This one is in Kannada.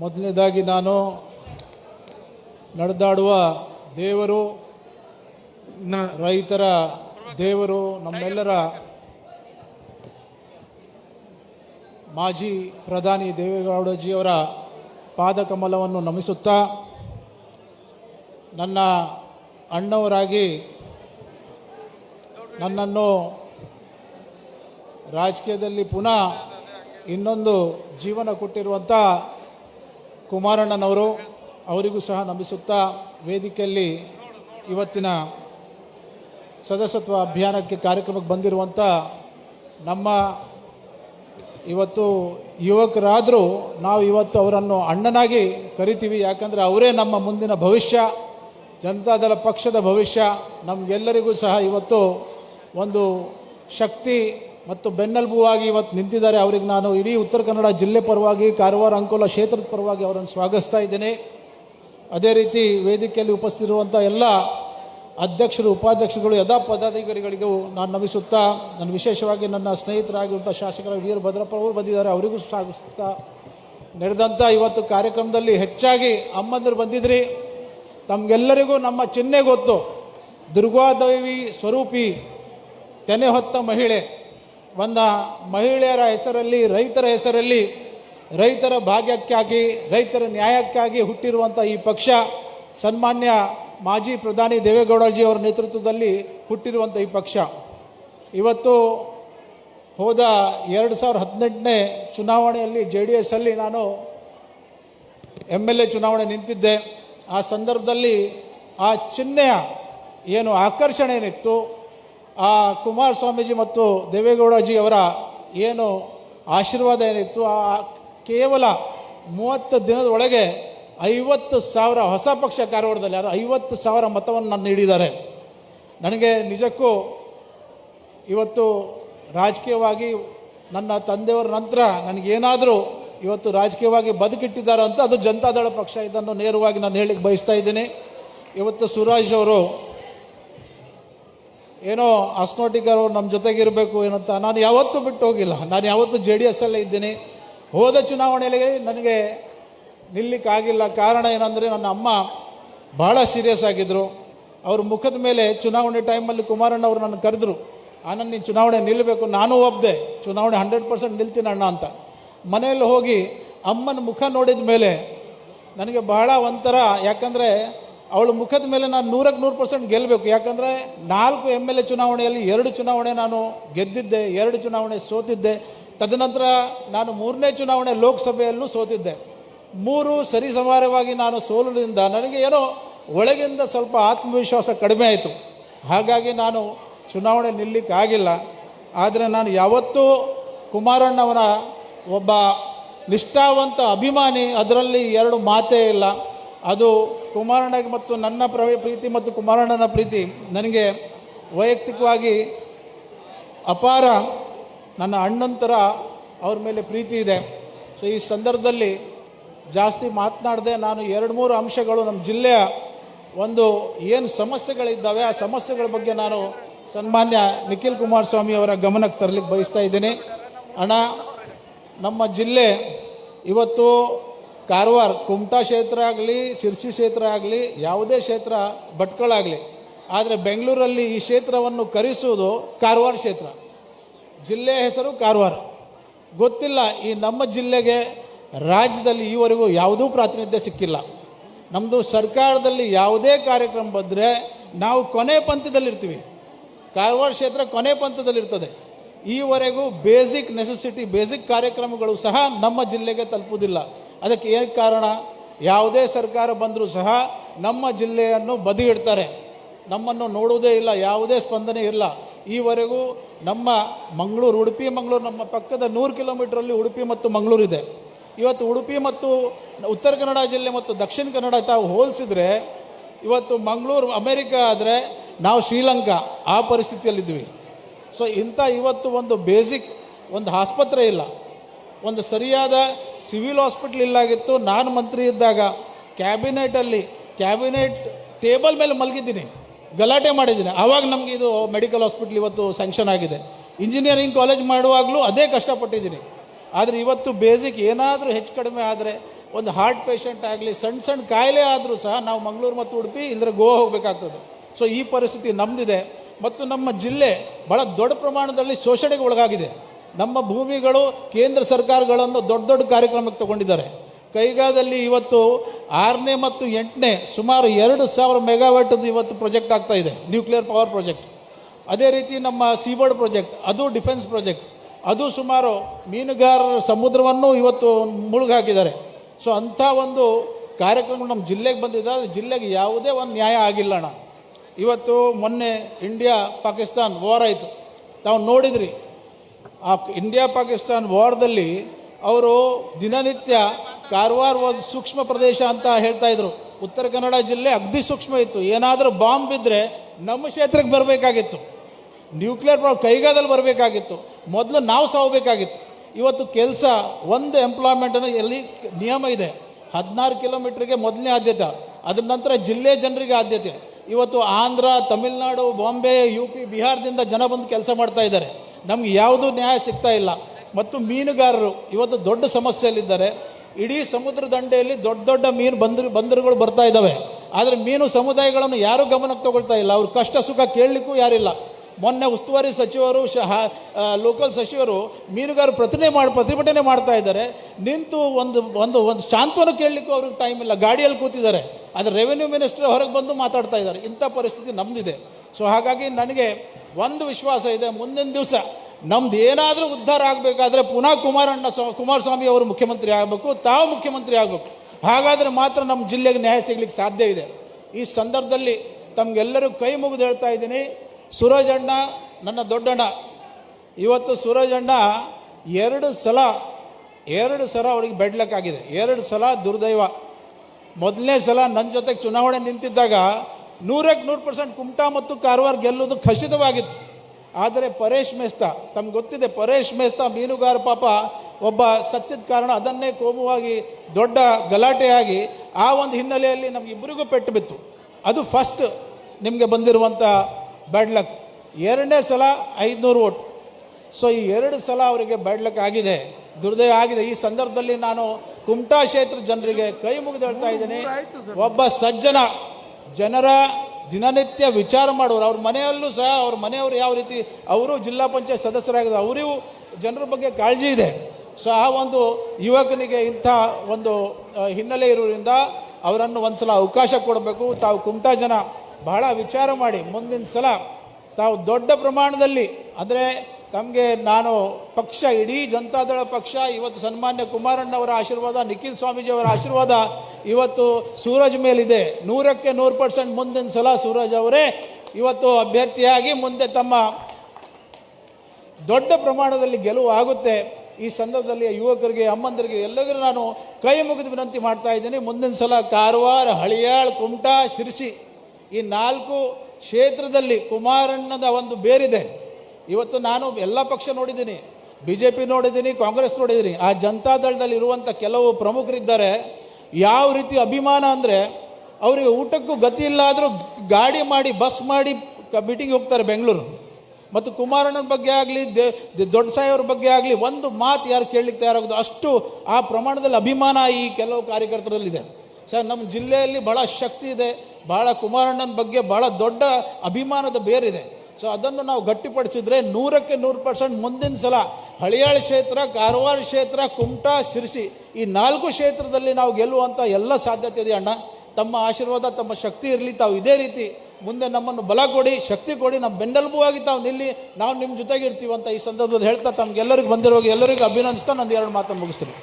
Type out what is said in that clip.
ಮೊದಲನೇದಾಗಿ ನಾನು ನಡೆದಾಡುವ ದೇವರು ರೈತರ ದೇವರು, ನಮ್ಮೆಲ್ಲರ ಮಾಜಿ ಪ್ರಧಾನಿ ದೇವೇಗೌಡಜಿಯವರ ಪಾದಕಮಲವನ್ನು ನಮಿಸುತ್ತಾ, ನನ್ನ ಅಣ್ಣವರಾಗಿ ನನ್ನನ್ನು ರಾಜಕೀಯದಲ್ಲಿ ಪುನಃ ಇನ್ನೊಂದು ಜೀವನ ಕೊಟ್ಟಿರುವಂಥ ಕುಮಾರಣ್ಣನವರು ಅವರಿಗೂ ಸಹ ನಂಬಿಸುತ್ತಾ ವೇದಿಕೆಯಲ್ಲಿ ಇವತ್ತಿನ ಸದಸ್ಯತ್ವ ಅಭಿಯಾನಕ್ಕೆ ಕಾರ್ಯಕ್ರಮಕ್ಕೆ ಬಂದಿರುವಂಥ ನಮ್ಮ ಇವತ್ತು ಯುವಕರಾದರೂ ನಾವು ಇವತ್ತು ಅವರನ್ನು ಅಣ್ಣನಾಗಿ ಕರಿತೀವಿ. ಯಾಕಂದರೆ ಅವರೇ ನಮ್ಮ ಮುಂದಿನ ಭವಿಷ್ಯ, ಜನತಾದಳ ಪಕ್ಷದ ಭವಿಷ್ಯ. ನಮಗೆಲ್ಲರಿಗೂ ಸಹ ಇವತ್ತು ಒಂದು ಶಕ್ತಿ ಮತ್ತು ಬೆನ್ನೆಲುಬುವಾಗಿ ಇವತ್ತು ನಿಂತಿದ್ದಾರೆ. ಅವರಿಗೆ ನಾನು ಇಡೀ ಉತ್ತರ ಕನ್ನಡ ಜಿಲ್ಲೆ ಪರವಾಗಿ, ಕಾರವಾರ, ಅಂಕೋಲ ಕ್ಷೇತ್ರದ ಪರವಾಗಿ ಅವರನ್ನು ಸ್ವಾಗತಿಸ್ತಾ ಇದ್ದೇನೆ. ಅದೇ ರೀತಿ ವೇದಿಕೆಯಲ್ಲಿ ಉಪಸ್ಥಿತಿರುವಂಥ ಎಲ್ಲ ಅಧ್ಯಕ್ಷರು, ಉಪಾಧ್ಯಕ್ಷರುಗಳು, ಯಥಾ ಪದಾಧಿಕಾರಿಗಳಿಗೂ ನಾನು ನಮಿಸುತ್ತಾ ನಾನು ವಿಶೇಷವಾಗಿ ನನ್ನ ಸ್ನೇಹಿತರಾಗಿರುವಂಥ ಶಾಸಕರ ವೀರ ಭದ್ರಪ್ಪ ಅವರು ಬಂದಿದ್ದಾರೆ. ಅವರಿಗೂ ಸ್ವಾಗತಿಸ್ತಾ ನಡೆದಂಥ ಇವತ್ತು ಕಾರ್ಯಕ್ರಮದಲ್ಲಿ ಹೆಚ್ಚಾಗಿ ಅಮ್ಮಂದರು ಬಂದಿದ್ರಿ. ತಮಗೆಲ್ಲರಿಗೂ ನಮ್ಮ ಚಿಹ್ನೆ ಗೊತ್ತು. ದುರ್ಗಾದೇವಿ ಸ್ವರೂಪಿ, ತೆನೆ ಹೊತ್ತ ಮಹಿಳೆ ಒಂದ ಮಹಿಳೆಯರ ಹೆಸರಲ್ಲಿ, ರೈತರ ಹೆಸರಲ್ಲಿ, ರೈತರ ಭಾಗ್ಯಕ್ಕಾಗಿ, ರೈತರ ನ್ಯಾಯಕ್ಕಾಗಿ ಹುಟ್ಟಿರುವಂಥ ಈ ಪಕ್ಷ, ಸನ್ಮಾನ್ಯ ಮಾಜಿ ಪ್ರಧಾನಿ ದೇವೇಗೌಡಜಿ ಅವರ ನೇತೃತ್ವದಲ್ಲಿ ಹುಟ್ಟಿರುವಂಥ ಈ ಪಕ್ಷ. ಇವತ್ತು ಹೋದ ಎರಡು ಸಾವಿರದ ಹದಿನೆಂಟನೇ ಚುನಾವಣೆಯಲ್ಲಿ ಜೆ ಡಿ ಎಸ್ಸಲ್ಲಿ ನಾನು ಎಂ ಎಲ್ ಎ ಚುನಾವಣೆ ನಿಂತಿದ್ದೆ. ಆ ಸಂದರ್ಭದಲ್ಲಿ ಆ ಚಿಹ್ನೆಯ ಏನು ಆಕರ್ಷಣೆ ಏನಿತ್ತು ಆ ಕುಮಾರ ಸ್ವಾಮೀಜಿ ಮತ್ತು ದೇವೇಗೌಡಜಿ ಅವರ ಏನು ಆಶೀರ್ವಾದ ಏನಿತ್ತು, ಆ ಕೇವಲ ಮೂವತ್ತು ದಿನದ ಒಳಗೆ ಐವತ್ತು ಸಾವಿರ ಹೊಸ ಪಕ್ಷ ಕಾರವಾರದಲ್ಲಿ ಯಾರು ಐವತ್ತು ಸಾವಿರ ಮತವನ್ನು ನನ್ನ ನೀಡಿದ್ದಾರೆ. ನನಗೆ ನಿಜಕ್ಕೂ ಇವತ್ತು ರಾಜಕೀಯವಾಗಿ ನನ್ನ ತಂದೆಯವರ ನಂತರ ನನಗೇನಾದರೂ ಇವತ್ತು ರಾಜಕೀಯವಾಗಿ ಬದುಕಿಟ್ಟಿದ್ದಾರೆ ಅಂತ ಅದು ಜನತಾದಳ ಪಕ್ಷ ಇದನ್ನು ನೇರವಾಗಿ ನಾನು ಹೇಳಿಕ್ಕೆ ಬಯಸ್ತಾ ಇದ್ದೀನಿ. ಇವತ್ತು ಸುರಾಜ್ ಅವರು ಏನೋ ಅಸ್ನೋಟಿಕರು ನಮ್ಮ ಜೊತೆಗಿರಬೇಕು ಏನಂತ ನಾನು ಯಾವತ್ತೂ ಬಿಟ್ಟು ಹೋಗಿಲ್ಲ. ನಾನು ಯಾವತ್ತೂ ಜೆ ಡಿ ಎಸ್ಸಲ್ಲೇ ಇದ್ದೀನಿ. ಹೋದ ಚುನಾವಣೆಯಲ್ಲಿ ನನಗೆ ನಿಲ್ಲಿಕ್ಕಾಗಿಲ್ಲ ಕಾರಣ ಏನಂದರೆ ನನ್ನ ಅಮ್ಮ ಭಾಳ ಸೀರಿಯಸ್ ಆಗಿದ್ದರು ಅವ್ರ ಮುಖದ ಮೇಲೆ ಚುನಾವಣೆ ಟೈಮಲ್ಲಿ ಕುಮಾರಣ್ಣ ಅವರು ನನ್ನ ಕರೆದ್ರು. ಆನಂದ್ ನೀನು ಚುನಾವಣೆ ನಿಲ್ಲಬೇಕು. ನಾನು ಒಬ್ಬದೆ ಚುನಾವಣೆ ಹಂಡ್ರೆಡ್ ಪರ್ಸೆಂಟ್ ನಿಲ್ತೀನಿ ಅಣ್ಣ ಅಂತ. ಮನೆಯಲ್ಲಿ ಹೋಗಿ ಅಮ್ಮನ ಮುಖ ನೋಡಿದ ಮೇಲೆ ನನಗೆ ಬಹಳ ಒಂಥರ, ಯಾಕಂದರೆ ಅವಳ ಮುಖದ ಮೇಲೆ ನಾನು ನೂರಕ್ಕೆ ನೂರು ಪರ್ಸೆಂಟ್ ಗೆಲ್ಲಬೇಕು ಯಾಕಂದರೆ ನಾಲ್ಕು ಎಂ ಎಲ್ ಎ ಚುನಾವಣೆಯಲ್ಲಿ ಎರಡು ಚುನಾವಣೆ ನಾನು ಗೆದ್ದಿದ್ದೆ, ಎರಡು ಚುನಾವಣೆ ಸೋತಿದ್ದೆ. ತದನಂತರ ನಾನು ಮೂರನೇ ಚುನಾವಣೆ ಲೋಕಸಭೆಯಲ್ಲೂ ಸೋತಿದ್ದೆ. ಮೂರು ಸರಿಸಮಾರವಾಗಿ ನಾನು ಸೋಲುವುದರಿಂದ ನನಗೆ ಏನೋ ಒಳಗಿಂದ ಸ್ವಲ್ಪ ಆತ್ಮವಿಶ್ವಾಸ ಕಡಿಮೆ ಆಯಿತು. ಹಾಗಾಗಿ ನಾನು ಚುನಾವಣೆ ನಿಲ್ಲಿಕ್ಕಾಗಿಲ್ಲ ಆದರೆ ನಾನು ಯಾವತ್ತೂ ಕುಮಾರಣ್ಣವರ ಒಬ್ಬ ನಿಷ್ಠಾವಂತ ಅಭಿಮಾನಿ, ಅದರಲ್ಲಿ ಎರಡು ಮಾತೇ ಇಲ್ಲ. ಅದು ಕುಮಾರಣ್ಣಗೆ ಮತ್ತು ನನ್ನ ಪ್ರೀತಿ ಮತ್ತು ಕುಮಾರಣ್ಣನ ಪ್ರೀತಿ ನನಗೆ ವೈಯಕ್ತಿಕವಾಗಿ ಅಪಾರ ನನ್ನ ಅಣ್ಣಂತರ ಅವ್ರ ಮೇಲೆ ಪ್ರೀತಿ ಇದೆ. ಸೊ ಈ ಸಂದರ್ಭದಲ್ಲಿ ಜಾಸ್ತಿ ಮಾತನಾಡದೆ ನಾನು ಎರಡು ಮೂರು ಅಂಶಗಳು ನಮ್ಮ ಜಿಲ್ಲೆಯ ಒಂದು ಏನು ಸಮಸ್ಯೆಗಳಿದ್ದಾವೆ, ಆ ಸಮಸ್ಯೆಗಳ ಬಗ್ಗೆ ನಾನು ಸನ್ಮಾನ್ಯ ನಿಖಿಲ್ ಕುಮಾರಸ್ವಾಮಿ ಅವರ ಗಮನಕ್ಕೆ ತರಲಿಕ್ಕೆ ಬಯಸ್ತಾ ಇದ್ದೀನಿ. ಅಣ್ಣ, ನಮ್ಮ ಜಿಲ್ಲೆ ಇವತ್ತು ಕಾರವಾರ, ಕುಮಟಾ ಕ್ಷೇತ್ರ ಆಗಲಿ, ಶಿರ್ಸಿ ಕ್ಷೇತ್ರ ಆಗಲಿ, ಯಾವುದೇ ಕ್ಷೇತ್ರ, ಭಟ್ಕಳಾಗಲಿ. ಆದರೆ ಬೆಂಗಳೂರಲ್ಲಿ ಈ ಕ್ಷೇತ್ರವನ್ನು ಕರೆಸುವುದು ಕಾರವಾರ ಕ್ಷೇತ್ರ. ಜಿಲ್ಲೆಯ ಹೆಸರು ಕಾರವಾರ. ಗೊತ್ತಿಲ್ಲ, ಈ ನಮ್ಮ ಜಿಲ್ಲೆಗೆ ರಾಜ್ಯದಲ್ಲಿ ಈವರೆಗೂ ಯಾವುದೂ ಪ್ರಾತಿನಿಧ್ಯ ಸಿಕ್ಕಿಲ್ಲ. ನಮ್ಮದು ಸರ್ಕಾರದಲ್ಲಿ ಯಾವುದೇ ಕಾರ್ಯಕ್ರಮ ಬಂದರೆ ನಾವು ಕೊನೆ ಪಂಥದಲ್ಲಿರ್ತೀವಿ. ಕಾರವಾರ ಕ್ಷೇತ್ರ ಕೊನೆ ಪಂಥದಲ್ಲಿರ್ತದೆ. ಈವರೆಗೂ ಬೇಸಿಕ್ ನೆಸೆಸಿಟಿ, ಬೇಸಿಕ್ ಕಾರ್ಯಕ್ರಮಗಳು ಸಹ ನಮ್ಮ ಜಿಲ್ಲೆಗೆ ತಲುಪುವುದಿಲ್ಲ. ಅದಕ್ಕೆ ಏನು ಕಾರಣ? ಯಾವುದೇ ಸರ್ಕಾರ ಬಂದರೂ ಸಹ ನಮ್ಮ ಜಿಲ್ಲೆಯನ್ನು ಬದಿಗಿಡ್ತಾರೆ ನಮ್ಮನ್ನು ನೋಡುವುದೇ ಇಲ್ಲ, ಯಾವುದೇ ಸ್ಪಂದನೆ ಇಲ್ಲ. ಈವರೆಗೂ ನಮ್ಮ ಮಂಗಳೂರು, ಉಡುಪಿ, ಮಂಗಳೂರು, ನಮ್ಮ ಪಕ್ಕದ ನೂರು ಕಿಲೋಮೀಟ್ರಲ್ಲಿ ಉಡುಪಿ ಮತ್ತು ಮಂಗಳೂರು ಇದೆ. ಇವತ್ತು ಉಡುಪಿ ಮತ್ತು ಉತ್ತರ ಕನ್ನಡ ಜಿಲ್ಲೆ ಮತ್ತು ದಕ್ಷಿಣ ಕನ್ನಡ ತಾವು ಹೋಲಿಸಿದ್ರೆ, ಇವತ್ತು ಮಂಗಳೂರು, ಅಮೇರಿಕ ಆದರೆ ನಾವು ಶ್ರೀಲಂಕಾ, ಆ ಪರಿಸ್ಥಿತಿಯಲ್ಲಿದ್ವಿ ಸೊ ಇಂಥ ಇವತ್ತು ಒಂದು ಬೇಸಿಕ್ ಒಂದು ಆಸ್ಪತ್ರೆ ಇಲ್ಲ. ಒಂದು ಸರಿಯಾದ ಸಿವಿಲ್ ಹಾಸ್ಪಿಟ್ಲ್ ಇಲ್ಲಾಗಿತ್ತು. ನಾನು ಮಂತ್ರಿ ಇದ್ದಾಗ ಕ್ಯಾಬಿನೆಟಲ್ಲಿ, ಕ್ಯಾಬಿನೆಟ್ ಟೇಬಲ್ ಮೇಲೆ ಮಲಗಿದ್ದೀನಿ. ಗಲಾಟೆ ಮಾಡಿದ್ದೀನಿ. ಆವಾಗ ನಮಗೆ ಇದು ಮೆಡಿಕಲ್ ಹಾಸ್ಪಿಟ್ಲ್ ಇವತ್ತು ಸ್ಯಾಂಕ್ಷನ್ ಆಗಿದೆ. ಇಂಜಿನಿಯರಿಂಗ್ ಕಾಲೇಜ್ ಮಾಡುವಾಗಲೂ ಅದೇ ಕಷ್ಟಪಟ್ಟಿದ್ದೀನಿ. ಆದರೆ ಇವತ್ತು ಬೇಸಿಕ್ ಏನಾದರೂ ಹೆಚ್ಚು ಕಡಿಮೆ ಆದರೆ, ಒಂದು ಹಾರ್ಟ್ ಪೇಷಂಟ್ ಆಗಲಿ ಸಣ್ಣ ಸಣ್ಣ ಕಾಯಿಲೆ ಆದರೂ ಸಹ ನಾವು ಮಂಗಳೂರು ಮತ್ತು ಉಡುಪಿ ಇಲ್ಲದ್ರೆ ಗೋವಾ ಹೋಗಬೇಕಾಗ್ತದೆ. ಸೊ ಈ ಪರಿಸ್ಥಿತಿ ನಮ್ಮದಿದೆ ಮತ್ತು ನಮ್ಮ ಜಿಲ್ಲೆ ಭಾಳ ದೊಡ್ಡ ಪ್ರಮಾಣದಲ್ಲಿ ಶೋಷಣೆಗೆ ಒಳಗಾಗಿದೆ. ನಮ್ಮ ಭೂಮಿಗಳು ಕೇಂದ್ರ ಸರ್ಕಾರಗಳನ್ನು ದೊಡ್ಡ ದೊಡ್ಡ ಕಾರ್ಯಕ್ರಮಕ್ಕೆ ತಗೊಂಡಿದ್ದಾರೆ. ಕೈಗಾದಲ್ಲಿ ಇವತ್ತು ಆರನೇ ಮತ್ತು ಎಂಟನೇ ಸುಮಾರು ಎರಡು ಸಾವಿರ ಮೆಗಾವಾಟದ್ದು ಇವತ್ತು ಪ್ರಾಜೆಕ್ಟ್ ಆಗ್ತಾ ಇದೆ, ನ್ಯೂಕ್ಲಿಯರ್ ಪವರ್ ಪ್ರಾಜೆಕ್ಟ್. ಅದೇ ರೀತಿ ನಮ್ಮ ಸೀಬೋರ್ಡ್ ಪ್ರಾಜೆಕ್ಟ್, ಅದು ಡಿಫೆನ್ಸ್ ಪ್ರಾಜೆಕ್ಟ್. ಅದು ಸುಮಾರು ಮೀನುಗಾರರ ಸಮುದ್ರವನ್ನು ಇವತ್ತು ಮುಳುಗಾಕಿದ್ದಾರೆ. ಸೊ ಅಂಥ ಒಂದು ಕಾರ್ಯಕ್ರಮ ನಮ್ಮ ಜಿಲ್ಲೆಗೆ ಬಂದಿದ್ದಾರೆ ಜಿಲ್ಲೆಗೆ ಯಾವುದೇ ಒಂದು ನ್ಯಾಯ ಆಗಿಲ್ಲ ಅಣ್ಣ. ಇವತ್ತು ಮೊನ್ನೆ ಇಂಡಿಯಾ ಪಾಕಿಸ್ತಾನ್ ವಾರ್ ಆಯಿತು. ತಾವು ನೋಡಿದ್ರಿ ಆ ಇಂಡಿಯಾ ಪಾಕಿಸ್ತಾನ್ ವಾರ್ದಲ್ಲಿ ಅವರು ದಿನನಿತ್ಯ ಕಾರವಾರ ಸೂಕ್ಷ್ಮ ಪ್ರದೇಶ ಅಂತ ಹೇಳ್ತಾ ಇದ್ರು. ಉತ್ತರ ಕನ್ನಡ ಜಿಲ್ಲೆ ಅಗ್ದಿ ಸೂಕ್ಷ್ಮ ಇತ್ತು. ಏನಾದರೂ ಬಾಂಬ್ ಬಿದ್ದರೆ ನಮ್ಮ ಕ್ಷೇತ್ರಕ್ಕೆ ಬರಬೇಕಾಗಿತ್ತು. ನ್ಯೂಕ್ಲಿಯರ್ ಪವರ್ ಕೈಗಾದಲ್ಲಿ ಬರಬೇಕಾಗಿತ್ತು. ಮೊದಲು ನಾವು ಸಾವಬೇಕಾಗಿತ್ತು. ಇವತ್ತು ಕೆಲಸ ಒಂದು ಎಂಪ್ಲಾಯ್ಮೆಂಟನ್ನು ಎಲ್ಲಿ ನಿಯಮ ಇದೆ. ಹದಿನಾರು ಕಿಲೋಮೀಟ್ರಿಗೆ ಮೊದಲನೇ ಆದ್ಯತೆ. ಅದ್ರ ನಂತರ ಜಿಲ್ಲೆ ಜನರಿಗೆ ಆದ್ಯತೆ. ಇವತ್ತು ಆಂಧ್ರ, ತಮಿಳುನಾಡು, ಬಾಂಬೆ ಯು ಪಿ ಬಿಹಾರದಿಂದ ಜನ ಬಂದು ಕೆಲಸ ಮಾಡ್ತಾ ಇದ್ದಾರೆ. ನಮ್ಗೆ ಯಾವುದೂ ನ್ಯಾಯ ಸಿಗ್ತಾ ಇಲ್ಲ. ಮತ್ತು ಮೀನುಗಾರರು ಇವತ್ತು ದೊಡ್ಡ ಸಮಸ್ಯೆಯಲ್ಲಿದ್ದಾರೆ. ಇಡೀ ಸಮುದ್ರ ದಂಡೆಯಲ್ಲಿ ದೊಡ್ಡ ದೊಡ್ಡ ಮೀನು ಬಂದರು ಬಂದರುಗಳು ಬರ್ತಾ ಇದ್ದಾವೆ ಆದರೆ ಮೀನು ಸಮುದಾಯಗಳನ್ನು ಯಾರೂ ಗಮನಕ್ಕೆ ತಗೊಳ್ತಾ ಇಲ್ಲ. ಅವ್ರ ಕಷ್ಟ ಸುಖ ಕೇಳಲಿಕ್ಕೂ ಯಾರಿಲ್ಲ. ಮೊನ್ನೆ ಉಸ್ತುವಾರಿ ಸಚಿವರು, ಶಹ ಲೋಕಲ್ ಸಚಿವರು ಮೀನುಗಾರ ಪ್ರತಿಭಟನೆ ಮಾಡಿ, ಪ್ರತಿಭಟನೆ ಮಾಡ್ತಾ ಇದ್ದಾರೆ. ನಿಂತು ಒಂದು ಒಂದು ಒಂದು ಶಾಂತವನ್ನು ಕೇಳಲಿಕ್ಕೂ ಅವ್ರಿಗೆ ಟೈಮ್ ಇಲ್ಲ. ಗಾಡಿಯಲ್ಲಿ ಕೂತಿದ್ದಾರೆ. ಆದರೆ ರೆವೆನ್ಯೂ ಮಿನಿಸ್ಟರ್ ಹೊರಗೆ ಬಂದು ಮಾತಾಡ್ತಾ ಇದ್ದಾರೆ. ಇಂಥ ಪರಿಸ್ಥಿತಿ ನಮ್ಮದಿದೆ ಸೊ ಹಾಗಾಗಿ ನನಗೆ ಒಂದು ವಿಶ್ವಾಸ ಇದೆ, ಮುಂದಿನ ದಿವಸ ನಮ್ದು ಏನಾದರೂ ಉದ್ಧಾರ ಆಗಬೇಕಾದ್ರೆ ಪುನಃ ಕುಮಾರಣ್ಣ ಸ್ವಾ, ಕುಮಾರಸ್ವಾಮಿ ಅವರು ಮುಖ್ಯಮಂತ್ರಿ ಆಗಬೇಕು, ತಾವು ಮುಖ್ಯಮಂತ್ರಿ ಆಗಬೇಕು. ಹಾಗಾದರೆ ಮಾತ್ರ ನಮ್ಮ ಜಿಲ್ಲೆಗೆ ನ್ಯಾಯ ಸಿಗ್ಲಿಕ್ಕೆ ಸಾಧ್ಯ ಇದೆ. ಈ ಸಂದರ್ಭದಲ್ಲಿ ತಮಗೆಲ್ಲರೂ ಕೈ ಮುಗಿದು ಹೇಳ್ತಾ ಇದ್ದೀನಿ ಸೂರಜಣ್ಣ ನನ್ನ ದೊಡ್ಡಣ್ಣ, ಇವತ್ತು ಸೂರಜಣ್ಣ ಎರಡು ಸಲ ಎರಡು ಸಲ ಅವ್ರಿಗೆ ಬೆಡ್ಲಕ್ಕಾಗಿದೆ ಎರಡು ಸಲ ದುರ್ದೈವ. ಮೊದಲನೇ ಸಲ ನನ್ನ ಜೊತೆಗೆ ಚುನಾವಣೆ ನಿಂತಿದ್ದಾಗ ನೂರಕ್ಕೆ ನೂರು ಪರ್ಸೆಂಟ್ ಕುಮಟಾ ಮತ್ತು ಕಾರವಾರ ಗೆಲ್ಲೋದು ಖಚಿತವಾಗಿತ್ತು. ಆದರೆ ಪರೇಶ್ ಮೇಸ್ತಾ ತಮ್ಗೆ ಗೊತ್ತಿದೆ ಪರೇಶ್ ಮೇಸ್ತಾ ಮೀನುಗಾರ ಪಾಪ ಒಬ್ಬ ಸತ್ಯದ ಕಾರಣ ಅದನ್ನೇ ಕೋಮುವಾಗಿ ದೊಡ್ಡ ಗಲಾಟೆಯಾಗಿ ಆ ಒಂದು ಹಿನ್ನೆಲೆಯಲ್ಲಿ ನಮಗಿಬ್ಬರಿಗೂ ಪೆಟ್ಟು ಬಿತ್ತು. ಅದು ಫಸ್ಟ್ ನಿಮಗೆ ಬಂದಿರುವಂಥ ಬ್ಯಾಡ್ ಲಕ್ ಎರಡನೇ ಸಲ ಐದುನೂರು ಓಟ್. ಸೊ ಈ ಎರಡು ಸಲ ಅವರಿಗೆ ಬ್ಯಾಡ್ ಲಕ್ ಆಗಿದೆ. ದುರ್ದೈವ ಆಗಿದೆ. ಈ ಸಂದರ್ಭದಲ್ಲಿ ನಾನು ಕುಮಟಾ ಕ್ಷೇತ್ರ ಜನರಿಗೆ ಕೈ ಮುಗಿದು ಹೇಳ್ತಾ ಇದ್ದೀನಿ. ಒಬ್ಬ ಸಜ್ಜನ ಜನರ ದಿನನಿತ್ಯ ವಿಚಾರ ಮಾಡೋರು ಅವ್ರ ಮನೆಯಲ್ಲೂ ಸಹ ಅವ್ರ ಮನೆಯವರು ಯಾವ ರೀತಿ, ಅವರು ಜಿಲ್ಲಾ ಪಂಚಾಯತ್ ಸದಸ್ಯರಾಗಿದ್ದಾರೆ, ಅವರಿಗೂ ಜನರ ಬಗ್ಗೆ ಕಾಳಜಿ ಇದೆ. ಸೊ ಆ ಒಂದು ಯುವಕನಿಗೆ ಇಂಥ ಒಂದು ಹಿನ್ನೆಲೆ ಇರೋದ್ರಿಂದ ಅವರನ್ನು ಒಂದ್ಸಲ ಅವಕಾಶ ಕೊಡಬೇಕು. ತಾವು ಕುಮಟಾ ಜನ ಬಹಳ ವಿಚಾರ ಮಾಡಿ, ಮುಂದಿನ ಸಲ ತಾವು ದೊಡ್ಡ ಪ್ರಮಾಣದಲ್ಲಿ, ಅಂದರೆ ತಮಗೆ ನಾನು ಪಕ್ಷ, ಇಡೀ ಜನತಾದಳ ಪಕ್ಷ, ಇವತ್ತು ಸನ್ಮಾನ್ಯ ಕುಮಾರಣ್ಣವರ ಆಶೀರ್ವಾದ, ನಿಖಿಲ್ ಸ್ವಾಮೀಜಿಯವರ ಆಶೀರ್ವಾದ ಇವತ್ತು ಸೂರಜ್ ಮೇಲಿದೆ. ನೂರಕ್ಕೆ ನೂರು ಪರ್ಸೆಂಟ್ ಮುಂದಿನ ಸಲ ಸೂರಜ್ ಅವರೇ. ಇವತ್ತು ಅಭ್ಯರ್ಥಿಯಾಗಿ ಮುಂದೆ ತಮ್ಮ ದೊಡ್ಡ ಪ್ರಮಾಣದಲ್ಲಿ ಗೆಲುವು ಆಗುತ್ತೆ. ಈ ಸಂದರ್ಭದಲ್ಲಿ ಯುವಕರಿಗೆ, ಅಮ್ಮಂದರಿಗೆ ಎಲ್ಲರಿಗೂ ನಾನು ಕೈ ಮುಗಿದು ವಿನಂತಿ ಮಾಡ್ತಾ ಇದ್ದೀನಿ. ಮುಂದಿನ ಸಲ ಕಾರವಾರ, ಹಳಿಯಾಳ್, ಕುಮಟಾ, ಶಿರಸಿ ಈ ನಾಲ್ಕು ಕ್ಷೇತ್ರದಲ್ಲಿ ಕುಮಾರಣ್ಣದ ಒಂದು ಬೇರಿದೆ. ಇವತ್ತು ನಾನು ಎಲ್ಲ ಪಕ್ಷ ನೋಡಿದ್ದೀನಿ. ಬಿ ಜೆ ಪಿ ನೋಡಿದ್ದೀನಿ, ಕಾಂಗ್ರೆಸ್ ನೋಡಿದ್ದೀನಿ. ಆ ಜನತಾದಳದಲ್ಲಿ ಇರುವಂಥ ಕೆಲವು ಪ್ರಮುಖರಿದ್ದಾರೆ. ಯಾವ ರೀತಿ ಅಭಿಮಾನ ಅಂದರೆ ಅವರಿಗೆ ಊಟಕ್ಕೂ ಗತಿ ಇಲ್ಲ ಆದರೂ ಗಾಡಿ ಮಾಡಿ, ಬಸ್ ಮಾಡಿ ಮೀಟಿಂಗ್ ಹೋಗ್ತಾರೆ ಬೆಂಗಳೂರು. ಮತ್ತು ಕುಮಾರಣ್ಣನ ಬಗ್ಗೆ ಆಗಲಿ ದೊಡ್ಡ ಸಾಯಿಯವ್ರ ಬಗ್ಗೆ ಆಗಲಿ ಒಂದು ಮಾತು ಯಾರು ಕೇಳಲಿಕ್ಕೆ ತಯಾರಾಗೋದು? ಅಷ್ಟು ಆ ಪ್ರಮಾಣದಲ್ಲಿ ಅಭಿಮಾನ ಈ ಕೆಲವು ಕಾರ್ಯಕರ್ತರಲ್ಲಿದೆ. ಸರ್, ನಮ್ಮ ಜಿಲ್ಲೆಯಲ್ಲಿ ಭಾಳ ಶಕ್ತಿ ಇದೆ. ಭಾಳ ಕುಮಾರಣ್ಣನ ಬಗ್ಗೆ ಭಾಳ ದೊಡ್ಡ ಅಭಿಮಾನದ ಬೇರಿದೆ. ಸೊ ಅದನ್ನು ನಾವು ಗಟ್ಟಿಪಡಿಸಿದ್ರೆ ನೂರಕ್ಕೆ ನೂರು ಪರ್ಸೆಂಟ್ ಮುಂದಿನ ಸಲ ಹಳಿಯಾಳ ಕ್ಷೇತ್ರ, ಕಾರವಾರ ಕ್ಷೇತ್ರ, ಕುಮಟಾ, ಶಿರಸಿ ಈ ನಾಲ್ಕು ಕ್ಷೇತ್ರದಲ್ಲಿ ನಾವು ಗೆಲ್ಲುವಂಥ ಎಲ್ಲ ಸಾಧ್ಯತೆ ಇದೆ ಅಣ್ಣ. ತಮ್ಮ ಆಶೀರ್ವಾದ, ತಮ್ಮ ಶಕ್ತಿ ಇರಲಿ, ತಾವು ಇದೇ ರೀತಿ ಮುಂದೆ ನಮ್ಮನ್ನು ಬಲ ಕೊಡಿ, ಶಕ್ತಿ ಕೊಡಿ, ನಮ್ಮ ಬೆನ್ನೆಲುಬುವಾಗಿ ತಾವು ನಿಲ್ಲಿ, ನಾವು ನಿಮ್ಮ ಜೊತೆಗೆ ಇರ್ತೀವಿ ಅಂತ ಈ ಸಂದರ್ಭದಲ್ಲಿ ಹೇಳ್ತಾ ತಮ್ಗೆಲ್ಲರಿಗೂ ಬಂದಿರೋ ಎಲ್ಲರಿಗೂ ಅಭಿನಂದಿಸ್ತಾ ನಂದು ಎರಡು ಮಾತನ್ನು ಮುಗಿಸ್ತೀನಿ.